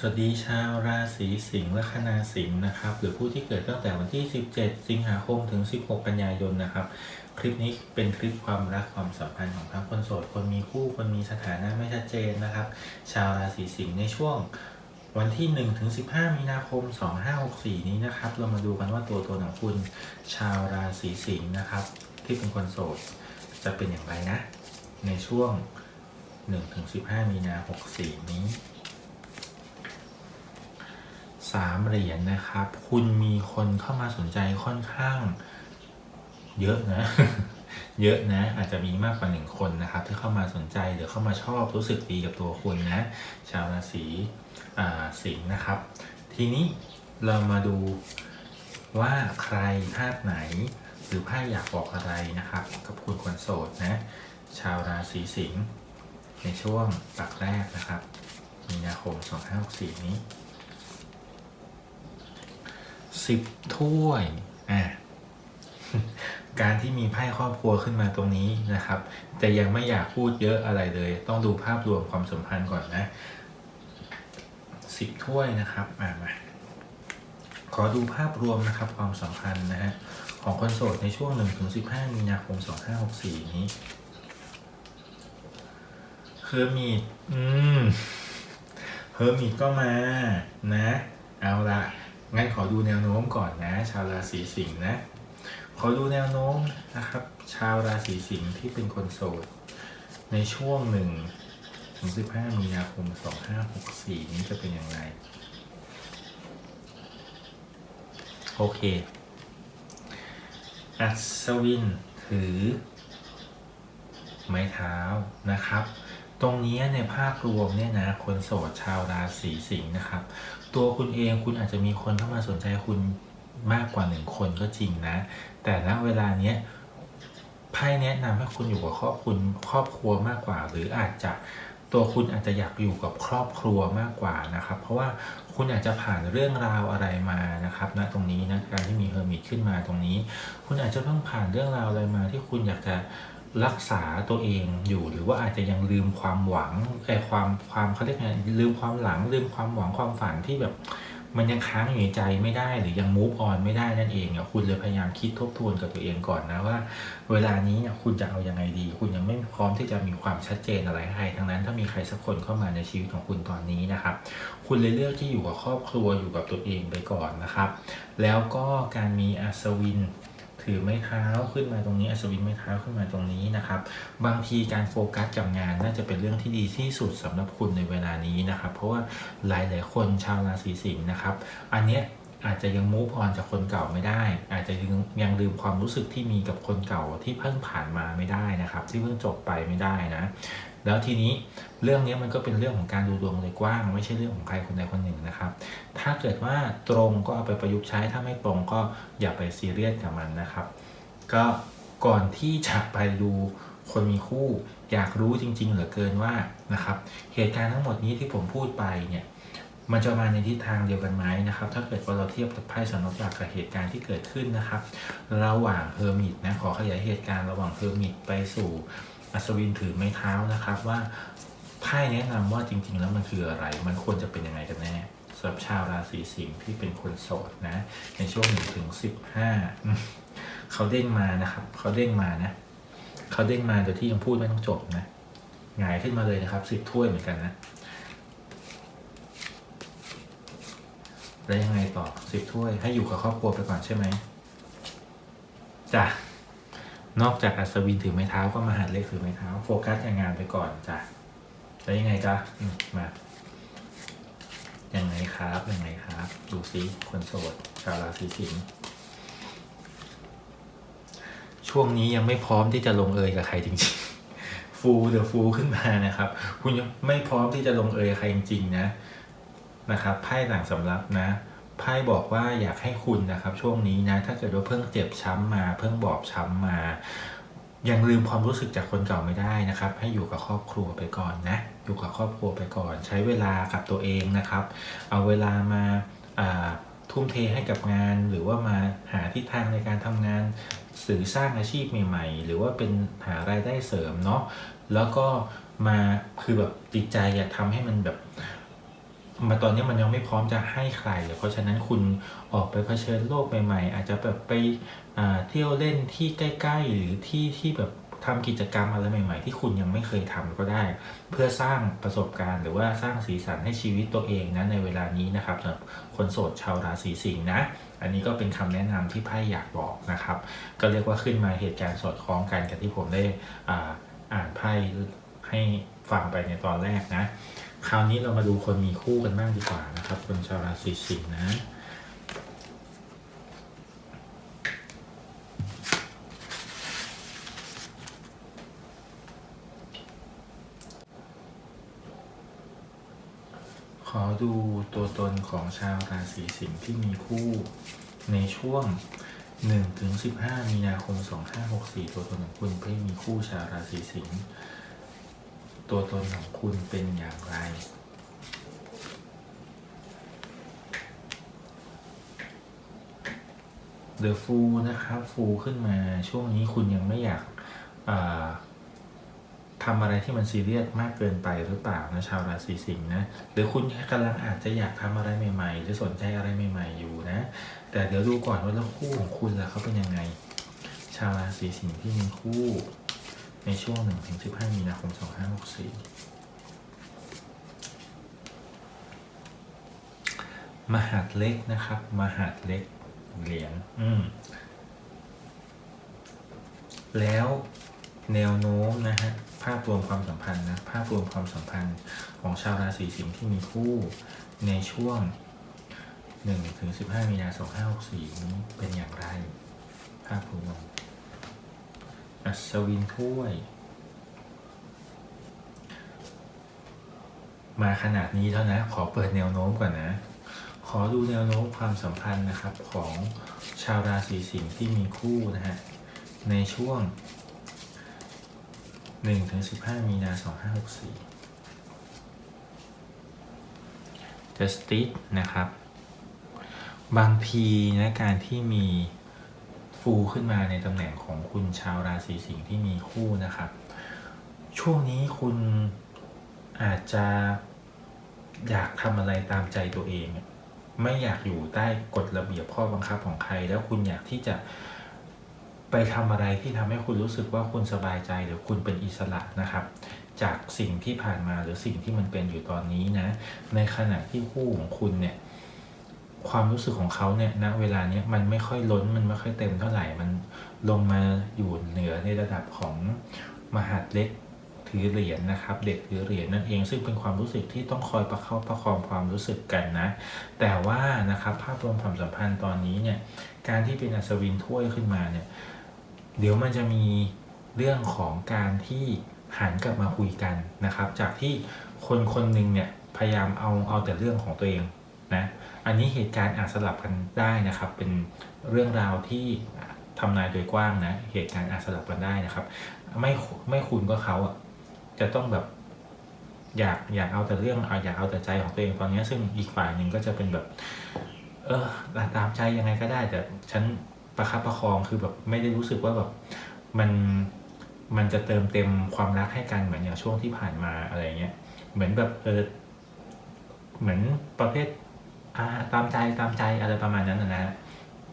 สวัสดีชาวราศีสิงห์และคณาสิงห์นะครับ หรือผู้ที่เกิดตั้งแต่วันที่ 17 สิงหาคมถึง 16 กันยายนนะครับ คลิปนี้เป็นคลิปความรักความสัมพันธ์ของทั้งคนโสดคนมีคู่คนมีสถานะไม่ชัดเจนนะครับ ชาวราศีสิงห์ในช่วงวันที่1ถึง15 มีนาคม 2564 นี้นะครับ เรามาดูกันว่าตัวตนของคุณชาวราศีสิงห์นะครับ ที่เป็นคนโสดจะเป็นอย่างไรนะ ในช่วง1ถึง15 มีนา64 นี้ สามเหรียญนะครับ คุณมีคนเข้ามาสนใจค่อนข้าง เยอะนะ เยอะนะ อาจจะมีมากกว่าหนึ่งคนนะครับ ที่เข้ามาสนใจหรือเข้ามาชอบรู้สึกดีกับตัวคุณนะ ชาวราศีสิงห์นะครับ ทีนี้เรามาดูว่าใครธาตุไหน หรือไพ่อยากบอกอะไรนะครับ กับคุณคนโสดนะ ชาวราศีสิงห์ในช่วงปักแรกนะครับ มีนาคม 2564 นี้ สิบถ้วยอะการที่มีไพ่ครอบครัวขึ้นมาตรงนี้นะครับ แต่ยังไม่อยากพูดเยอะอะไรเลย ต้องดูภาพรวมความสัมพันธ์ก่อนนะสิบถ้วยนะครับมามาขอดูภาพรวมนะครับความสัมพันธ์นะฮะของคนโสดในช่วง1ถึง15มีนาคม 2564 นี้ เฮอร์มีดอืม เฮอร์มิตก็มานะ เอาละ งั้นขอดูแนวโน้มก่อนนะ ชาวราศีสิงห์นะ ขอดูแนวโน้มนะครับ ชาวราศีสิงห์ที่เป็นคนโสด ในช่วงหนึ่งถึง15มีนาคม2564นี้จะเป็นอย่างไร โอเค อัศวินถือ ไม้เท้านะครับ ตรงนี้ในภาพรวมเนี่ยนะคนโสดชาวราศีสิงห์นะครับ ตัวคุณเองคุณอาจจะมีคนเข้ามาสนใจคุณมากกว่าหนึ่งคนก็จริงนะ แต่ณเวลาเนี้ยไพ่แนะนำให้คุณอยู่กับครอบคุณครอบครัวมากกว่า หรืออาจจะตัวคุณอาจจะอยากอยู่กับครอบครัวมากกว่านะครับ เพราะว่าคุณอาจจะผ่านเรื่องราวอะไรมานะครับณตรงนี้นะการที่มีเฮอร์มิตขึ้นมาตรงนี้ คุณอาจจะเพิ่งผ่านเรื่องราวอะไรมาที่คุณอยากจะ รักษาตัวเองอยู่หรือว่าอาจจะยังลืมความหวังไอ้ความความเขาเรียกไงลืมความหลังลืมความหวังความฝันที่แบบมันยังค้างอยู่ในใจไม่ได้หรือยัง move on ไม่ได้นั่นเองอะคุณเลยพยายามคิดทบทวนกับตัวเองก่อนนะว่า เวลานี้เนี่ยคุณจะเอายังไงดี คุณยังไม่พร้อมที่จะมีความชัดเจนอะไรให้ทั้งนั้นถ้ามีใครสักคนเข้ามาในชีวิตของคุณตอนนี้นะครับ คุณเลยเลือกที่อยู่กับครอบครัวอยู่กับตัวเองไปก่อนนะครับ แล้วก็การมีอัศวิน ถือไม้เท้าขึ้นมาตรงนี้อัศวินไม้เท้าขึ้นมาตรงนี้นะครับ บางทีการโฟกัสกับงานน่าจะเป็นเรื่องที่ดีที่สุดสำหรับคุณในเวลานี้นะครับ เพราะว่าหลาย ๆ คนชาวราศีสิงห์นะครับ อันเนี้ยอาจจะยังมูฟออนจากคนเก่าไม่ได้ อาจจะยังยังลืมความรู้สึกที่มีกับคนเก่าที่เพิ่งผ่านมาไม่ได้นะครับ ที่เพิ่งจบไปไม่ได้นะ แล้วทีนี้เรื่องนี้มันก็เป็นเรื่องของการดูดวงเลยกว้าง ไม่ใช่เรื่องของใครคนใดคนหนึ่งนะครับ ถ้าเกิดว่าตรงก็เอาไปประยุกต์ใช้ถ้าไม่ตรงก็อย่าไปซีเรียสกับมันนะครับ ก็ก่อนที่จะไปดูคนมีคู่ อยากรู้จริง ๆ เหลือเกินว่านะครับ เหตุการณ์ทั้งหมดนี้ที่ผมพูดไปเนี่ยมันจะมาในทิศทางเดียวกันไหมนะครับ ถ้าเกิดว่าเราเทียบกับไพ่สนกจากกับเหตุการณ์ที่เกิดขึ้นนะครับ ระหว่างเฮอร์มิตนะขอขยายเหตุการณ์ระหว่างเฮอร์มิตไปสู่ อัศวินถือไม้เท้านะครับว่าไพ่แนะนำว่าจริง ๆ แล้วมันคืออะไร มันควรจะเป็นยังไงกันแน่สำหรับชาวราศีสิงห์ที่เป็นคนโสดนะ ในช่วงหนึ่งถึงสิบห้าเขาเด้งมานะครับ เขาเด้งมานะ เขาเด้งมาโดยที่ยังพูดไม่ต้องจบนะหงายขึ้นมาเลยนะครับสิบถ้วยเหมือนกันนะแล้วยังไงต่อสิบถ้วยให้อยู่กับครอบครัวไปก่อนใช่ไหมจ้ะ นอกจากอัศวินถือไม้เท้าก็มาหัดเล็กถือไม้เท้า โฟกัสกับงานไปก่อนจ้ะแล้วยังไงจ๊ะมมายังไงครับยังไงครับ ดูซิคนโสดชาวราศีสิงห์ช่วงนี้ยังไม่พร้อมที่จะลงเอยกับใครจริงๆ ฟูเดอะฟูขึ้นมานะครับ คุณยังไม่พร้อมที่จะลงเอยกับใครจริงๆนะนะครับไพ่หลังสำรับนะ ไพ่บอกว่าอยากให้คุณนะครับ ช่วงนี้นะ ถ้าเกิดว่าเพิ่งเจ็บช้ำมา เพิ่งบอบช้ำมา ยังลืมความรู้สึกจากคนเก่าไม่ได้นะครับ ให้อยู่กับครอบครัวไปก่อนนะ อยู่กับครอบครัวไปก่อน ใช้เวลากับตัวเองนะครับ เอาเวลามาทุ่มเทให้กับงานหรือว่ามาหาทิศทางในการทำงานสื่อสร้างอาชีพใหม่ ๆ หรือว่าเป็นหารายได้เสริมเนาะแล้วก็มาคือแบบจิตใจอยากทำให้มันแบบ มาตอนนี้มันยังไม่พร้อมจะให้ใคร เพราะฉะนั้นคุณออกไปเผชิญโลกใหม่ ๆ อาจจะแบบไปเที่ยวเล่นที่ใกล้ๆ หรือที่ที่แบบทำกิจกรรมอะไรใหม่ ๆ ที่คุณยังไม่เคยทำก็ได้ เพื่อสร้างประสบการณ์หรือว่าสร้างสีสันให้ชีวิตตัวเองนะในเวลานี้นะครับสำหรับคนโสดชาวราศีสิงห์นะ อันนี้ก็เป็นคำแนะนำที่ไพ่อยากบอกนะครับ ก็เรียกว่าขึ้นมาเหตุการณ์สอดคล้องกันกับที่ผมได้อ่านไพ่ให้ฟังไปในตอนแรกนะ คราวนี้เรามาดูคนมีคู่กันบ้างดีกว่านะครับ คนชาวราศีสิงห์นะขอดูตัวตนของชาวราศีสิงห์ที่มีคู่ในช่วง1ถึง15 มีนาคม 2564 ตัวตนของคุณที่มีคู่ชาวราศีสิงห์ ตัวตนของคุณเป็นอย่างไร The Fool นะครับฟูขึ้นมาช่วงนี้คุณยังไม่อยากาทำอะไรที่มันซีเรียสมากเกินไปหรือเปล่านะชาวราศีสิงห์นะหรือคุณกำลังอาจจะอยากทำอะไรใหม่ๆ หรือสนใจอะไรใหม่ ๆอยู่นะ แต่เดี๋ยวดูก่อนว่าแล้วคู่ของคุณล่ะเขาเป็นยังไง ชาวราศีสิงห์ที่มีคู่ ในช่วง 1-15 มีนาคม 2564 มหาดเล็กนะครับ มหาดเล็กเหรียญอืมแล้วแนวโน้มนะฮะภาพรวมความสัมพันธ์นะภาพรวมความสัมพันธ์ของชาวราศีสิงห์ที่มีคู่ในช่วง1ถึง15 มีนาคม 2564 นี้เป็นอย่างไร ภาพรวม อัศวินถ้วย มาขนาดนี้แล้วนะ ขอเปิดแนวโน้มก่อนนะ ขอดูแนวโน้มความสัมพันธ์นะครับของชาวราศีสิงห์ที่มีคู่นะฮะ ในช่วง1ถึง15 มีนา 2564 Justice นะครับ บางทีนะการที่มี ฟูขึ้นมาในตำแหน่งของคุณชาวราศีสิงห์ที่มีคู่นะครับ ช่วงนี้คุณอาจจะอยากทำอะไรตามใจตัวเอง ไม่อยากอยู่ใต้กฎระเบียบข้อบังคับของใคร แล้วคุณอยากที่จะไปทำอะไรที่ทำให้คุณรู้สึกว่าคุณสบายใจหรือคุณเป็นอิสระนะครับ จากสิ่งที่ผ่านมาหรือสิ่งที่มันเป็นอยู่ตอนนี้นะ ในขณะที่คู่ของคุณเนี่ย ความรู้สึกของเขาเนี่ยณเวลาเนี้ยมันไม่ค่อยล้นมันไม่ค่อยเต็มเท่าไหร่มันลงมาอยู่เหนือในระดับของมหาดเล็กถือเหรียญนะครับ เด็กถือเหรียญนั่นเองซึ่งเป็นความรู้สึกที่ต้องคอยประคับประคองความรู้สึกกันนะ แต่ว่านะครับภาพรวมความสัมพันธ์ตอนนี้เนี่ยการที่เป็นอัศวินถ้วยขึ้นมาเนี่ยเดี๋ยวมันจะมีเรื่องของการที่หันกลับมาคุยกันนะครับ จากที่คนคนหนึ่งเนี่ยพยายามเอาเอาแต่เรื่องของตัวเองนะ อันนี้เหตุการณ์อาจสลับกันได้นะครับ เป็นเรื่องราวที่ทำนายโดยกว้างนะ เหตุการณ์อาจสลับกันได้นะครับ ไม่ไม่คุณก็เขาอะจะต้องแบบอยากอยากเอาแต่เรื่องเอาอยากเอาแต่ใจของตัวเองตอนนี้ ซึ่งอีกฝ่ายหนึ่งก็จะเป็นแบบ เออตามใจยังไงก็ได้ แต่ฉันประคับประคองคือแบบไม่ได้รู้สึกว่าแบบมันมันจะเติมเต็มความรักให้กันเหมือนอย่างช่วงที่ผ่านมาอะไรเงี้ย เหมือนแบบเออเหมือนประเภท อ่าตามใจตามใจอะไรประมาณนั้นนะนะ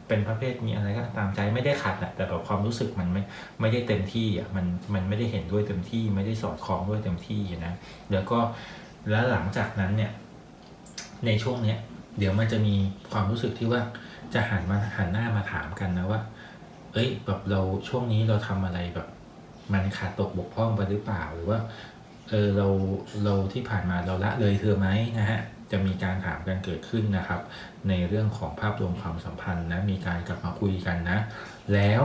เป็นประเภทมีอะไรก็ตามใจไม่ได้ขัดอะแต่แบบความรู้สึกมันไม่ไม่ได้เต็มที่อะมันมันไม่ได้เห็นด้วยเต็มที่ ไม่ได้สอดคล้องด้วยเต็มที่นะแล้วก็แล้วหลังจากนั้นเนี่ย ในช่วงเนี้ยเดี๋ยวมันจะมีความรู้สึกที่ว่าจะหันมาหันหน้ามาถามกันนะว่า เอ้ย แบบเราช่วงนี้เราทำอะไรแบบ มันขาดตกบกพร่องไปหรือเปล่าหรือว่าเออเราเราที่ผ่านมาเราละเลยเธอไหมนะฮะ จะมีการถามกันเกิดขึ้นนะครับ ในเรื่องของภาพรวมความสัมพันธ์นะมีการกลับมาคุยกันนะ แล้ว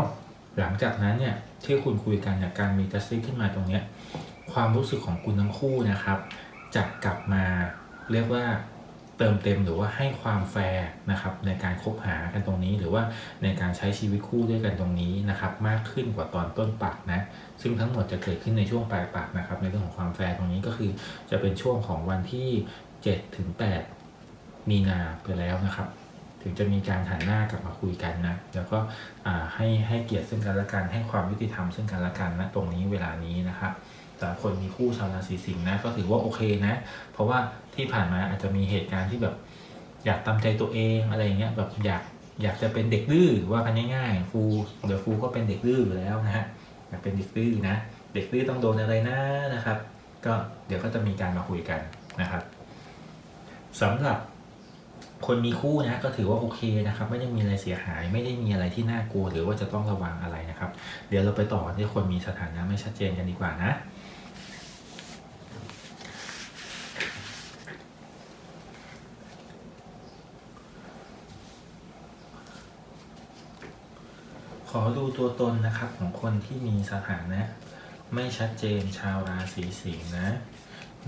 หลังจากนั้นเนี่ยที่คุณคุยกันเนี่ยการมีจัสติขึ้นมาตรงเนี้ยความรู้สึกของคุณทั้งคู่นะครับ จะกลับมาเรียกว่าเติมเต็มหรือว่าให้ความแฟร์นะครับในการคบหากันตรงนี้ หรือว่าในการใช้ชีวิตคู่ด้วยกันตรงนี้นะครับมากขึ้นกว่าตอนต้นปักนะซึ่งทั้งหมดจะเกิดขึ้นในช่วงปลายปักนะครับในเรื่องของความแฟร์ตรงนี้ก็คือจะเป็นช่วงของวันที่ 7ถึง8มีนาไปแล้วนะครับ ถึงจะมีการหันหน้ากลับมาคุยกันนะ แล้วก็ให้ให้เกียรติซึ่งกันและกัน ให้ความยุติธรรมซึ่งกันและกันนะตรงนี้เวลานี้นะครับสำหรับคนมีคู่ชาวราศีสิงห์นะก็ถือว่าโอเคนะ เพราะว่าที่ผ่านมาอาจจะมีเหตุการณ์ที่แบบอยากตามใจตัวเองอะไรเงี้ยแบบอยากอยากจะเป็นเด็กดื้อว่ากันง่ายๆฟูเดี๋ยวฟูก็เป็นเด็กดื้ออยู่แล้วนะฮะอยากเป็นเด็กดื้อนะ เด็กดื้อต้องโดนอะไรนะนะครับ ก็เดี๋ยวก็จะมีการมาคุยกันนะครับ สำหรับคนมีคู่นะก็ถือว่าโอเคนะครับ ไม่ได้มีอะไรเสียหาย ไม่ได้มีอะไรที่น่ากลัวหรือว่าจะต้องระวังอะไรนะครับ เดี๋ยวเราไปต่อที่คนมีสถานะไม่ชัดเจนกันดีกว่านะขอดูตัวตนนะครับของคนที่มีสถานะ ไม่ชัดเจนชาวราศีสิงห์นะ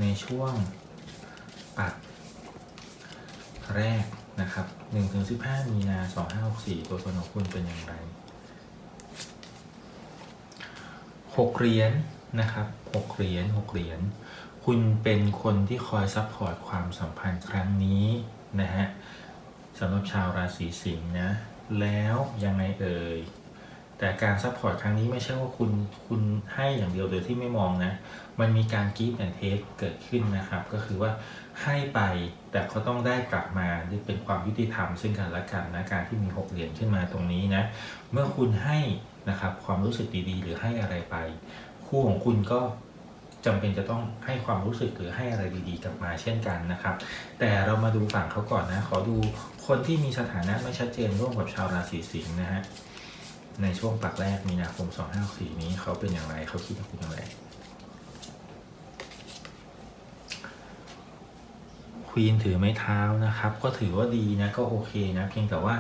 ในช่วงปัด แรกนะครับ1ถึง15 มีนา 2564 ตัวตนของคุณเป็นอย่างไร 6 เหรียญนะครับ 6 เหรียญ6เหรียญคุณเป็นคนที่คอยซัพพอร์ตความสัมพันธ์ครั้งนี้นะฮะสำหรับชาวราศีสิงห์นะ แล้วยังไงเอ่ย แต่การซัพพอร์ตครั้งนี้ไม่ใช่ว่าคุณคุณให้อย่างเดียวโดยที่ไม่มองนะ มันมีการกีฟแอนเทสเกิดขึ้นนะครับ ก็คือว่าให้ไปแต่ก็ต้องได้กลับมานี่เป็นความยุติธรรมซึ่งกันและกันนะการที่มีหกเหรียญขึ้นมาตรงนี้นะ เมื่อคุณให้นะครับความรู้สึกดีๆ หรือให้อะไรไป คู่ของคุณก็จำเป็นจะต้องให้ความรู้สึกหรือให้อะไรดีๆกลับมาเช่นกันนะครับ แต่เรามาดูฝั่งเขาก่อนนะ ขอดูคนที่มีสถานะไม่ชัดเจนร่วมกับชาวราศีสิงห์นะฮะ ในช่วงปักแรกมีนาคม2564นี้เขาเป็นอย่างไรเขาคิดกับคุณอย่างไรควีนถือไม้เท้านะครับ ก็ถือว่าดีนะก็โอเคนะเพียงแต่ว่า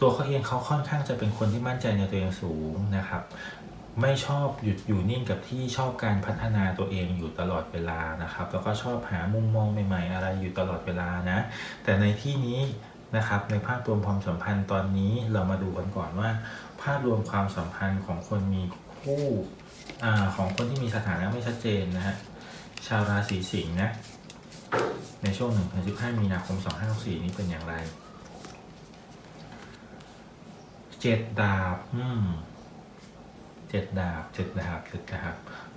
ตัวเขาเองเขาค่อนข้างจะเป็นคนที่มั่นใจในตัวเองสูงนะครับ ไม่ชอบหยุดอยู่นิ่งกับที่ชอบการพัฒนาตัวเองอยู่ตลอดเวลานะครับ แล้วก็ชอบหามุมมองใหม่ ๆ อะไรอยู่ตลอดเวลานะ แต่ในที่นี้ นะครับ ในภาพรวมความสัมพันธ์ตอนนี้เรามาดูกันก่อนว่า ภาพรวมความสัมพันธ์ของคนมีคู่อของคนที่มีสถานะไม่ชัดเจนนะฮะชาวราศีสิงห์นะในช่วง1ถึง15มีนาคม 2564 นี้เป็นอย่างไรเจ็ดดาบ อืมเจ็ดดาบเจ็ดดาบเจ็ดดาบ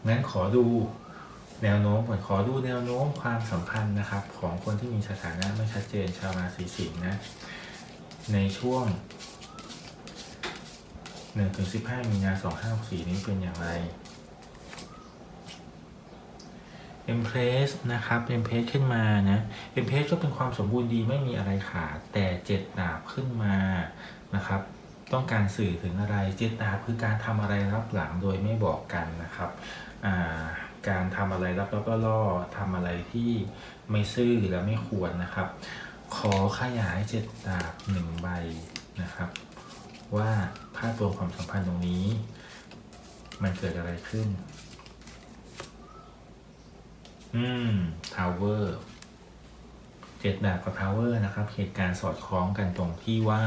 งั้นขอดู แนวโน้มก่อนขอดูแนวโน้มความสัมพันธ์นะครับ ของคนที่มีสถานะไม่ชัดเจนชาวราศีสิงห์นะในช่วง1ถึง15 มีนา2564 นี้เป็นอย่างไร Empress นะครับ Empress ขึ้นมานะ Empress ก็เป็นความสมบูรณ์ดีไม่มีอะไรขาด แต่เจ็ดดาบขึ้นมานะครับ ต้องการสื่อถึงอะไรเจ็ดดาบคือการทำอะไรรับหลังโดยไม่บอกกันนะครับอ่า การทำอะไรรับแล้วก็ล่อทำอะไรที่ไม่ซื่อและไม่ควรนะครับ ขอขยายเจ็ดดาบหนึ่งใบนะครับ ว่าภาพรวมความสัมพันธ์ตรงนี้ มันเกิดอะไรขึ้น อืมทาวเวอร์เจ็ดดาบกับทาวเวอร์นะครับเหตุการณ์สอดคล้องกันตรงที่ว่า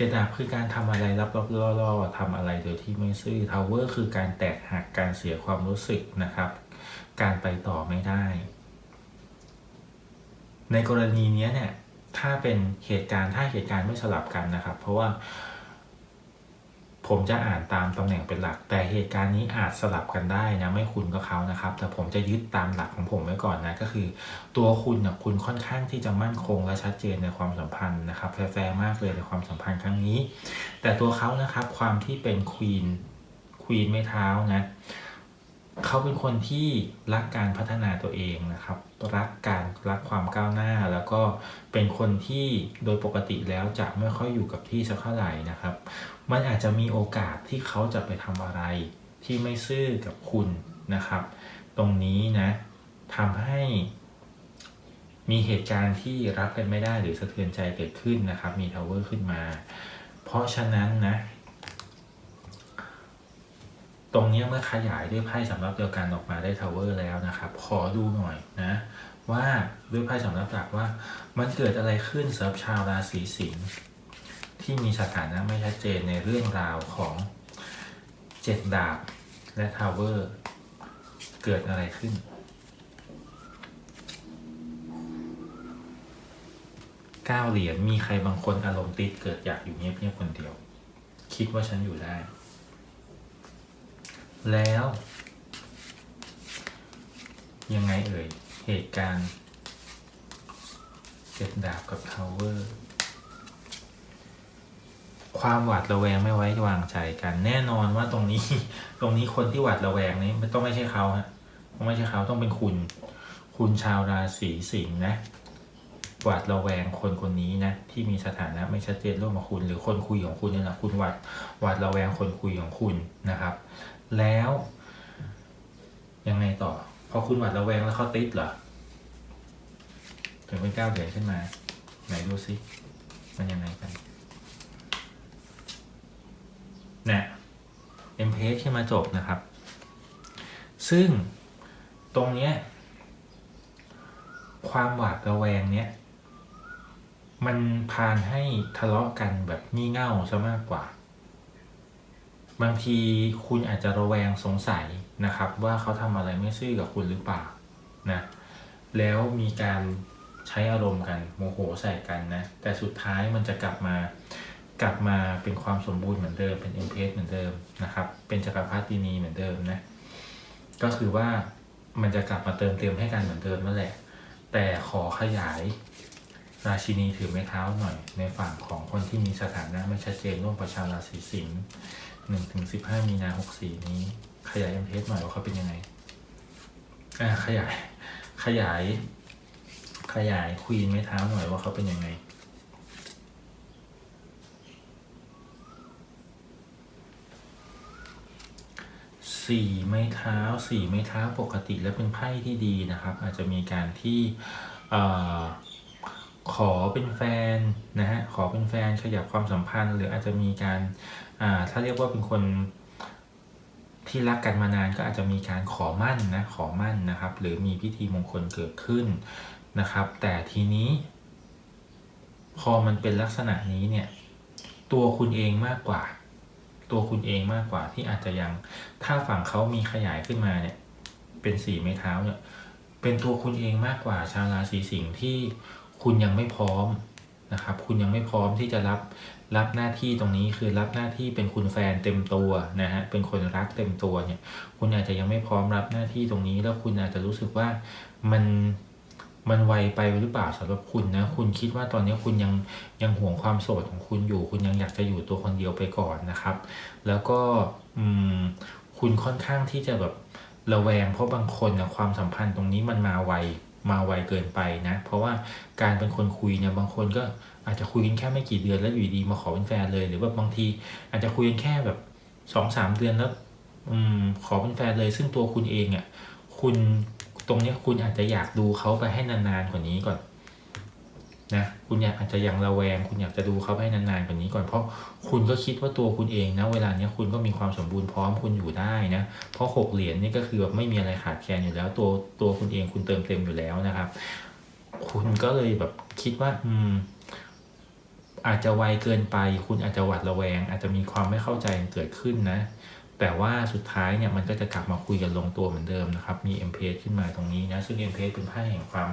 เจ็ดดาบคือการทำอะไรรับรับล่อๆทำอะไรโดยที่ไม่ซื่อทาวเวอร์คือการแตกหักการเสียความรู้สึกนะครับ การไปต่อไม่ได้ ในกรณีนี้เนี่ยถ้าเป็นเหตุการณ์ถ้าเหตุการณ์ไม่สลับกันนะครับ เพราะว่า ผมจะอ่านตามตำแหน่งเป็นหลัก แต่เหตุการณ์นี้อาจสลับกันได้นะไม่คุณก็เขานะครับ แต่ผมจะยึดตามหลักของผมไว้ก่อนนะก็คือ ตัวคุณนะคุณค่อนข้างที่จะมั่นคงและชัดเจนในความสัมพันธ์นะครับแฟร์มากเลยในความสัมพันธ์ครั้งนี้ แต่ตัวเขานะครับความที่เป็นควีนควีนไม่เท้านะ เขาเป็นคนที่รักการพัฒนาตัวเองนะครับ รักการรักความก้าวหน้า แล้วก็เป็นคนที่โดยปกติแล้วจะไม่ค่อยอยู่กับที่สักเท่าไหร่นะครับ มันอาจจะมีโอกาสที่เขาจะไปทำอะไร ที่ไม่ซื่อกับคุณนะครับ ตรงนี้นะทำให้มีเหตุการณ์ที่รับกันไม่ได้หรือสะเทือนใจเกิดขึ้นนะครับ มีทาวเวอร์ขึ้นมา เพราะฉะนั้นนะ ตรงนี้เมื่อขยายด้วยไพ่สำรับเดียวกันออกมาได้ทาวเวอร์แล้วนะครับ ขอดูหน่อยนะ ว่าด้วยไพ่สำรับหลักว่า มันเกิดอะไรขึ้นสำหรับชาวราศีสิงห์ที่มีสถานะไม่ชัดเจนในเรื่องราวของเจ็ดดาบและทาวเวอร์เกิดอะไรขึ้น เก้าเหรียญมีใครบางคนอารมณ์ติดเกิดอยากอยู่เงียบๆคนเดียว คิดว่าฉันอยู่ได้ แล้ว ยังไงเอ่ย เหตุการณ์เจ็ดดาบกับทาวเวอร์ความหวาดระแวงไม่ไว้วางใจกัน แน่นอนว่าตรงนี้ ตรงนี้คนที่หวาดระแวงนี้ไม่ต้องไม่ใช่เขาฮะต้องไม่ใช่เขาต้องเป็นคุณ คุณชาวราศีสิงห์นะหวาดระแวงคนคนนี้นะที่มีสถานะไม่ชัดเจนร่วมกับคุณ หรือคนคุยของคุณเนี่ยนะคุณหวาดหวาดระแวงคนคุยของคุณนะครับ แล้วยังไงต่อ พอคุณหวาดระแวงแล้วเขาติดเหรอถึงเป็นก้าวเหรียญขึ้นมา ไหนดูซิมันยังไงกันเนี่ยเอ็มเพสขึ้นมาจบนะครับ ซึ่งตรงเนี้ยความหวาดระแวงเนี้ยมันพานให้ทะเลาะกันแบบงี่เง่าซะมากกว่า บางทีคุณอาจจะระแวงสงสัยนะครับ ว่าเขาทำอะไรไม่ซื่อกับคุณหรือเปล่านะแล้วมีการใช้อารมณ์กันโมโหใส่กันนะ แต่สุดท้ายมันจะกลับมากลับมาเป็นความสมบูรณ์เหมือนเดิมเป็นเอ็มเพสเหมือนเดิมนะครับ เป็นจักรพรรดินีเหมือนเดิมนะก็คือว่ามันจะกลับมาเติมเต็มให้กันเหมือนเดิมนั่นแหละ แต่ขอขยายราชินีถือไม้เท้าหน่อย ในฝั่งของคนที่มีสถานะไม่ชัดเจนร่วมประชาราศีสิงห์ หนึ่งถึงสิบห้ามีนาหกสี่นี้ ขยายเอ็มเพสหน่อยว่าเขาเป็นยังไงอ่าขยาย ขยาย ขยายควีนไม้เท้าหน่อยว่าเขาเป็นยังไงสี่ไม้เท้าสี่ไม้เท้าปกติแล้วเป็นไพ่ที่ดีนะครับ อาจจะมีการที่เอ่อ อเป็นแฟนนะฮะขอเป็นแฟนขยับความสัมพันธ์ หรืออาจจะมีการอ่าถ้าเรียกว่าเป็นคนที่รักกันมานานก็อาจจะมีการขอมั่นนะขอมั่นนะครับ หรือมีพิธีมงคลเกิดขึ้นนะครับ แต่ทีนี้ พอมันเป็นลักษณะนี้เนี่ย ตัวคุณเองมากกว่า ตัวคุณเองมากกว่าที่อาจจะยังถ้าฝั่งเขามีขยายขึ้นมาเนี่ย เป็นสี่ไม้เท้าเนี่ย เป็นตัวคุณเองมากกว่าชาวราศีสิงห์ที่ คุณยังไม่พร้อมนะครับ คุณยังไม่พร้อมที่จะรับรับหน้าที่ตรงนี้คือรับหน้าที่เป็นคุณแฟนเต็มตัวนะฮะเป็นคนรักเต็มตัวเนี่ย คุณอาจจะยังไม่พร้อมรับหน้าที่ตรงนี้ แล้วคุณอาจจะรู้สึกว่ามันมันไวไปหรือเปล่าสำหรับคุณนะ คุณคิดว่าตอนนี้คุณยังยังห่วงความโสดของคุณอยู่ คุณยังอยากจะอยู่ตัวคนเดียวไปก่อนนะครับ แล้วก็อืมคุณค่อนข้างที่จะแบบระแวงเพราะบางคนนะความสัมพันธ์ตรงนี้มันมาไว มาไวเกินไปนะ เพราะว่าการเป็นคนคุยเนี่ยบางคนก็อาจจะคุยกันแค่ไม่กี่เดือนแล้วอยู่ดีมาขอเป็นแฟนเลย หรือว่าบางทีอาจจะคุยกันแค่แบบสองสามเดือนแล้วอืมขอเป็นแฟนเลย ซึ่งตัวคุณเองอะคุณตรงเนี้ยคุณอาจจะอยากดูเขาไปให้นานๆกว่านี้ก่อน นะคุณอยากอาจจะยังระแวง คุณอยากจะดูเขาให้นานๆกว่านี้ก่อนเพราะคุณก็คิดว่าตัวคุณเองนะเวลาเนี้ยคุณก็มีความสมบูรณ์พร้อมคุณอยู่ได้นะเพราะหกเหรียญนี่ก็คือแบบไม่มีอะไรขาดแคลนอยู่แล้ว ตัวตัวคุณเองคุณเติมเต็มอยู่แล้วนะครับ คุณก็เลยแบบคิดว่า อืม อาจจะไวเกินไป คุณอาจจะหวาดระแวง อาจจะมีความไม่เข้าใจเกิดขึ้นนะ แต่ว่าสุดท้ายเนี่ยมันก็จะกลับมาคุยกันลงตัวเหมือนเดิมนะครับ มี m p เพขึ้นมาตรงนี้นะซึ่ง m p เพเป็นไพ่แห่งความ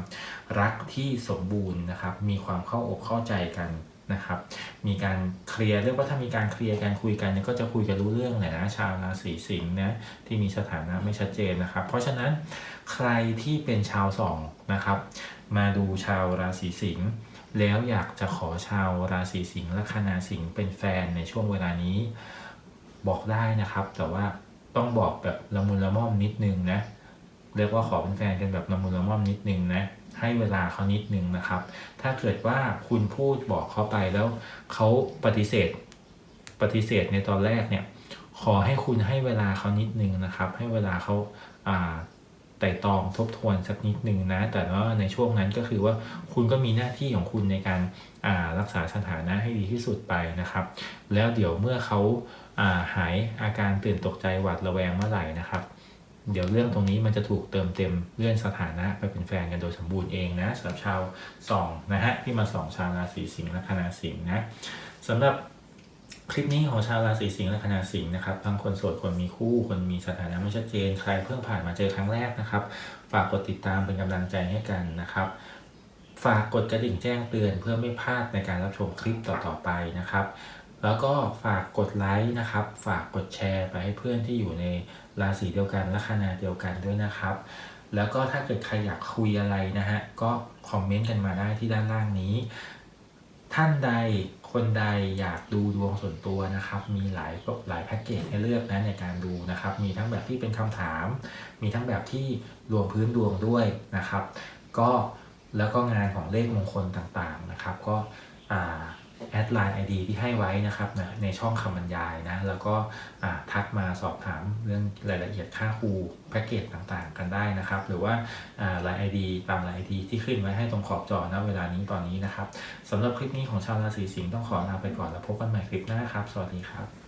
รักที่สมบูรณ์นะครับ มีความเข้าอกเข้าใจกันนะครับ มีการเคลียร์เรียกว่าถ้ามีการเคลียร์การคุยกันเนี่ยก็จะคุยกันรู้เรื่องแหละนะชาวราศีสิงห์นะที่มีสถานะไม่ชัดเจนนะครับ เพราะฉะนั้นใครที่เป็นชาวสองนะครับ มาดูชาวราศีสิงห์แล้วอยากจะขอชาวราศีสิงห์และคณาสิงห์เป็นแฟนในช่วงเวลานี้ บอกได้นะครับ แต่ว่าต้องบอกแบบละมุนละม่อมนิดนึงนะเรียกว่าขอเป็นแฟนกันแบบละมุนละม่อมนิดนึงนะให้เวลาเขานิดนึงนะครับ ถ้าเกิดว่าคุณพูดบอกเขาไปแล้วเขาปฏิเสธ ปฏิเสธในตอนแรกเนี่ย ขอให้คุณให้เวลาเขานิดนึงนะครับ ให้เวลาเขาอ่า ไต่ตองทบทวนสักนิดนึงนะ แต่ว่าในช่วงนั้นก็คือว่าคุณก็มีหน้าที่ของคุณในการารักษาสถานะให้ดีที่สุดไปนะครับ แล้วเดี๋ยวเมื่อเขาาหายอาการตื่นตกใจหวาดระแวงเมื่อไหร่นะครับ เดี๋ยวเรื่องตรงนี้มันจะถูกเติมเต็มเลื่อนสถานะไปเป็นแฟนกันโดยสมบูรณ์เองนะสำหรับชาวสองนะฮะที่มาสองชาวราศีสิงห์และคณาสิงห์นะสำหรับ คลิปนี้ของชาวราศีสิงห์และคณาสิงห์นะครับทั้งคนโสดคนมีคู่คนมีสถานะไม่ชัดเจน ใครเพิ่งผ่านมาเจอครั้งแรกนะครับ ฝากกดติดตามเป็นกำลังใจให้กันนะครับ ฝากกดกระดิ่งแจ้งเตือนเพื่อไม่พลาดในการรับชมคลิปต่อๆไปนะครับ แล้วก็ฝากกดไลค์นะครับ ฝากกดแชร์ไปให้เพื่อนที่อยู่ในราศีเดียวกันและคณะเดียวกันด้วยนะครับ แล้วก็ถ้าเกิดใครอยากคุยอะไรนะฮะก็คอมเมนต์กันมาได้ที่ด้านล่างนี้ท่านใด คนใดอยากดูดวงส่วนตัวนะครับ มีหลายหลายแพ็กเกจให้เลือกนะในการดูนะครับ มีทั้งแบบที่เป็นคำถาม มีทั้งแบบที่รวมพื้นดวงด้วยนะครับ ก็แล้วก็งานของเลขมงคลต่างๆนะครับ ก็ แอดไลน์ ID ที่ให้ไว้นะครับนะในช่องคำบรรยายนะแล้วก็ทักมาสอบถามเรื่องรายละเอียดค่าครูแพ็กเกจต่างๆ กันได้นะครับ หรือว่าไลน์ ID ตามไลน์ ID ที่ขึ้นไว้ให้ตรงขอบจอณเวลานี้ตอนนี้นะครับสำหรับคลิปนี้ของชาวราศีสิงห์ต้องขอลาไปก่อนแล้วพบกันใหม่คลิปหน้าครับ สวัสดีครับ